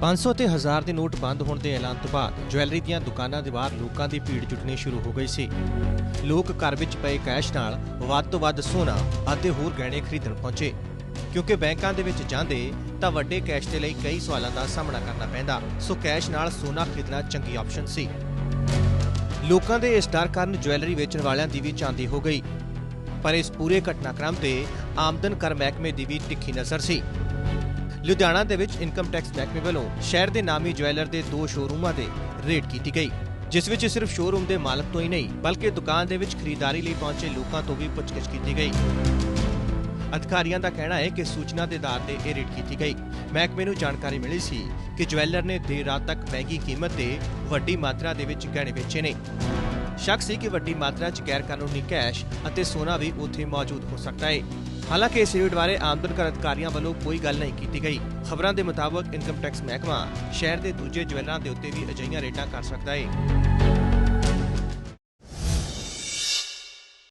500 ਤੇ 1000 ਦੇ ਨੋਟ ਬੰਦ ਹੋਣ ਦੇ ਐਲਾਨ ਤੋਂ ਬਾਅਦ ਜੁਐਲਰੀ ਦੀਆਂ ਦੁਕਾਨਾਂ ਦੇ ਬਾਹਰ ਲੋਕਾਂ ਦੀ ਭੀੜ ਜੁਟਣੀ ਸ਼ੁਰੂ ਹੋ ਗਈ ਸੀ। ਲੋਕ ਘਰ ਵਿੱਚ ਪਏ ਕੈਸ਼ ਨਾਲ ਵੱਧ ਤੋਂ ਵੱਧ ਸੋਨਾ ਅਤੇ ਹੋਰ ਗਹਿਣੇ ਖਰੀਦਣ ਪਹੁੰਚੇ। ਕਿਉਂਕਿ ਬੈਂਕਾਂ ਦੇ ਵਿੱਚ ਜਾਂਦੇ ਤਾਂ ਵੱਡੇ ਕੈਸ਼ ਦੇ ਲਈ ਕਈ ਸਵਾਲਾਂ ਦਾ ਸਾਹਮਣਾ ਕਰਨਾ ਪੈਂਦਾ। ਸੋ ਕੈਸ਼ ਨਾਲ ਸੋਨਾ ਖਰੀਦਣਾ ਚੰਗੀ ਆਪਸ਼ਨ ਸੀ। ਲੋਕਾਂ ਦੇ ਇਸ ਡਰ ਕਾਰਨ ਜੁਐਲਰੀ ਵੇਚਣ ਵਾਲਿਆਂ ਦੀ ਵੀ ਚਾਂਦੀ ਹੋ ਗਈ। ਪਰ ਇਸ ਪੂਰੇ ਘਟਨਾਕ੍ਰਮ ਤੇ ਆਮਦਨ ਕਰ ਮਹਿਕਮੇ ਦੀ ਵੀ ਤਿੱਖੀ ਨਜ਼ਰ ਸੀ। ਲੁਧਿਆਣਾ ਦੇ ਵਿੱਚ ਇਨਕਮ ਟੈਕਸ ਮਹਿਕਮੇ ਵੱਲੋਂ ਸ਼ਹਿਰ ਦੇ ਨਾਮੀ ਜੁਐਲਰ ਦੇ ਦੋ ਸ਼ੋਰੂਮਾਂ ਤੇ ਰੇਡ ਕੀਤੀ ਗਈ, ਜਿਸ ਵਿੱਚ ਸਿਰਫ ਸ਼ੋਰੂਮ ਦੇ ਮਾਲਕ ਤੋਂ ਹੀ ਨਹੀਂ, ਬਲਕਿ ਦੁਕਾਨ ਦੇ ਵਿੱਚ ਖਰੀਦਦਾਰੀ ਲਈ ਪਹੁੰਚੇ ਲੋਕਾਂ ਤੋਂ ਵੀ ਪੁੱਛਗਿੱਛ ਕੀਤੀ ਗਈ। ਅਧਿਕਾਰੀਆਂ ਦਾ ਕਹਿਣਾ ਹੈ ਕਿ ਸੂਚਨਾ ਦੇ ਆਧਾਰ ਤੇ ਇਹ ਰੇਡ ਕੀਤੀ ਗਈ। ਮਹਿਕਮੇ ਨੂੰ ਜਾਣਕਾਰੀ ਮਿਲੀ ਸੀ ਕਿ ਜਵੈਲਰ ਨੇ ਦੇਰ ਰਾਤ ਤੱਕ ਮਹਿੰਗੀ ਕੀਮਤ ਤੇ ਵੱਡੀ ਮਾਤਰਾ ਦੇ ਵਿੱਚ ਗਹਿਣੇ ਵੇਚੇ ਨੇ। ਸ਼ੱਕ ਸੀ ਕਿ ਵੱਡੀ ਮਾਤਰਾ 'ਚ ਗੈਰ ਕਾਨੂੰਨੀ ਕੈਸ਼ ਅਤੇ ਸੋਨਾ ਵੀ ਉੱਥੇ ਮੌਜੂਦ ਹੋ ਸਕਦਾ ਹੈ ਹਾਲਾਂਕਿ ਇਸ ਰੇਡ ਬਾਰੇ ਆਮਦਨ ਕਰ ਅਧਿਕਾਰੀਆਂ ਵੱਲੋਂ ਕੋਈ ਗੱਲ ਨਹੀਂ ਕੀਤੀ ਗਈ। ਖਬਰਾਂ ਦੇ ਮੁਤਾਬਕ ਇਨਕਮ ਟੈਕਸ ਮਹਿਕਮਾ ਸ਼ਹਿਰ ਦੇ ਦੂਜੇ ਜਵੈਲਰਾਂ ਦੇ ਉੱਤੇ ਵੀ ਅਜਿਹੀਆਂ ਰੇਟਾਂ ਕਰ ਸਕਦਾ ਹੈ